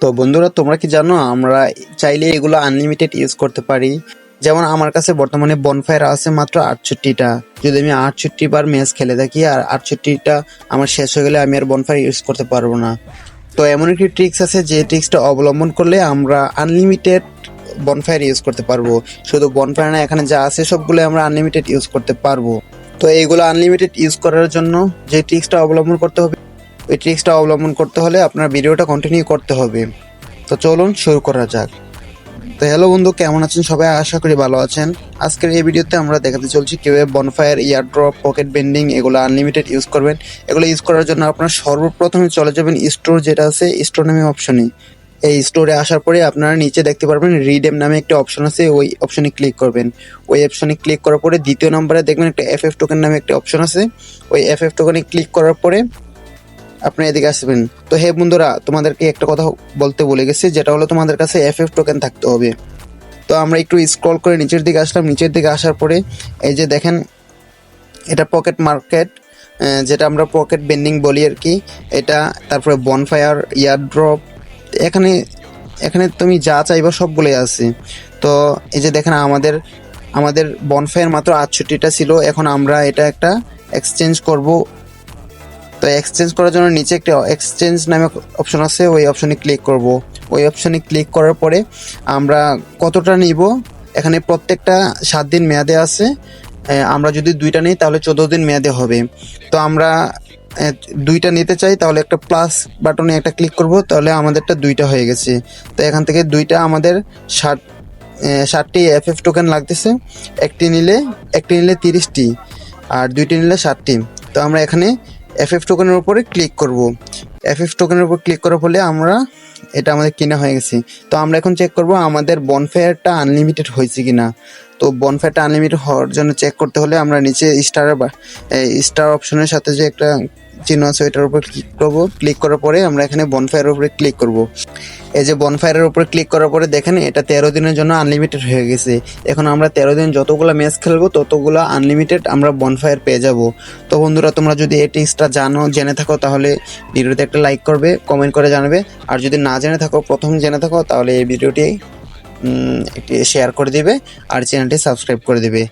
তো বন্ধুরা, তোমরা কি জানো, আমরা চাইলে এগুলো আনলিমিটেড ইউজ করতে পারি। যেমন আমার কাছে বর্তমানে বনফায়ার আছে মাত্র আটষট্টিটা। যদি আমি আটষট্টি বার ম্যাচ খেলে থাকি, আর আটষট্টিটা আমার শেষ হয়ে গেলে আমি আর বনফায়ার ইউজ করতে পারব না। তো এমন একটি ট্রিক্স আছে যে ট্রিক্সটা অবলম্বন করলে আমরা আনলিমিটেড বনফায়ার ইউজ করতে পারব। শুধু বনফায়ার না, এখানে যা আছে সবগুলো আমরা আনলিমিটেড ইউজ করতে পারব। তো এইগুলো আনলিমিটেড ইউজ করার জন্য যে ট্রিক্সটা অবলম্বন করতে হবে ওই ট্রিক্সটা অবলম্বন করতে হলে আপনার ভিডিওটা কন্টিনিউ করতে হবে। তো চলুন শুরু করা যাক। তো হ্যালো বন্ধু, কেমন আছেন সবাই? আশা করি ভালো আছেন। আজকের এই ভিডিওতে আমরা দেখাতে চলছি কীভাবে bonfire ear drop pocket bending এগুলো আনলিমিটেড ইউজ করবেন। এগুলো ইউজ করার জন্য আপনার সর্বপ্রথমে চলে যাবেন স্টোর যেটা আছে স্টোর নামে অপশনে এই স্টোরে আসার পরে আপনারা নিচে দেখতে পারবেন রিডেম নামে একটা অপশন আছে, ওই অপশনে ক্লিক করবেন। ওই অপশনে ক্লিক করার পরে দ্বিতীয় নম্বরে দেখবেন একটা এফ এফ টোকেন নামে একটা অপশন আছে। ওই এফ এফ টোকেনে ক্লিক করার পরে আপনি এদিকে আসবেন। তো হে বন্ধুরা, তোমাদেরকে একটা কথা বলতে বলে গেছি, যেটা হলো তোমাদের কাছে এফ এফ টোকেন থাকতে হবে। তো আমরা একটু স্ক্রল করে নিচের দিকে আসলাম। নিচের দিকে আসার পরে এই যে দেখেন, এটা পকেট মার্কেট যেটা আমরা পকেট বেন্ডিং বলি আর কি। এটা তারপরে বনফায়ার ইয়ার ড্রপ এখানে এখানে তুমি যা চাইবা সবগুলোই আছে। তো এই যে দেখেন, আমাদের আমাদের বনফায়ার মাত্র আটষট্টিটা ছিল। এখন আমরা এটা একটা এক্সচেঞ্জ করব। তো এক্সচেঞ্জ করার জন্য নিচে একটা এক্সচেঞ্জ নামে অপশন আছে, ওই অপশনে ক্লিক করব। ওই অপশনে ক্লিক করার পরে আমরা কতটা নিব? এখানে প্রত্যেকটা সাত দিন মেয়াদে আছে। আমরা যদি দুইটা নিই, তাহলে চোদ্দ দিন মেয়াদে হবে। তো আমরা দুইটা নিতে চাই, তাহলে একটা প্লাস বাটনে একটা ক্লিক করব, তাহলে আমাদেরটা দুইটা হয়ে গেছে। তো এখান থেকে দুইটা আমাদের ষাট ষাটটি এফ এফ টোকেন লাগতেছে। একটি নিলে একটি নিলে তিরিশটি, আর দুইটি নিলে ষাটটি। তো আমরা এখানে এফ এফ টোকেনের উপরে ক্লিক করব। এফ এফ টোকেনের উপর ক্লিক করার ফলে আমরা এটা আমাদের কেনা হয়ে গেছে। তো আমরা এখন চেক করব আমাদের বনফেয়ারটা আনলিমিটেড হয়েছে কি না তো বনফেয়ারটা আনলিমিটেড হওয়ার জন্য চেক করতে হলে আমরা নিচে স্টার স্টার অপশনের সাথে যে একটা চিহ্ন আছে ওইটার উপর ক্লিক করব। ক্লিক করার পরে আমরা এখানে বনফায়ারের উপরে ক্লিক করব। এই যে বনফায়ারের উপরে ক্লিক করার পরে দেখেন, এটা তেরো দিনের জন্য আনলিমিটেড হয়ে গেছে। এখন আমরা তেরো দিন যতগুলো ম্যাচ খেলব, ততগুলো আনলিমিটেড আমরা বনফায়ার পেয়ে যাব। তো বন্ধুরা, তোমরা যদি এই টিক্সটা জানো, জেনে থাকো, তাহলে ভিডিওতে একটা লাইক করবে কমেন্ট করে জানাবে। আর যদি না জেনে থাকো, প্রথম জেনে থাকো, তাহলে এই ভিডিওটি একটি শেয়ার করে দিবে, আর চ্যানেলটি সাবস্ক্রাইব করে দিবে।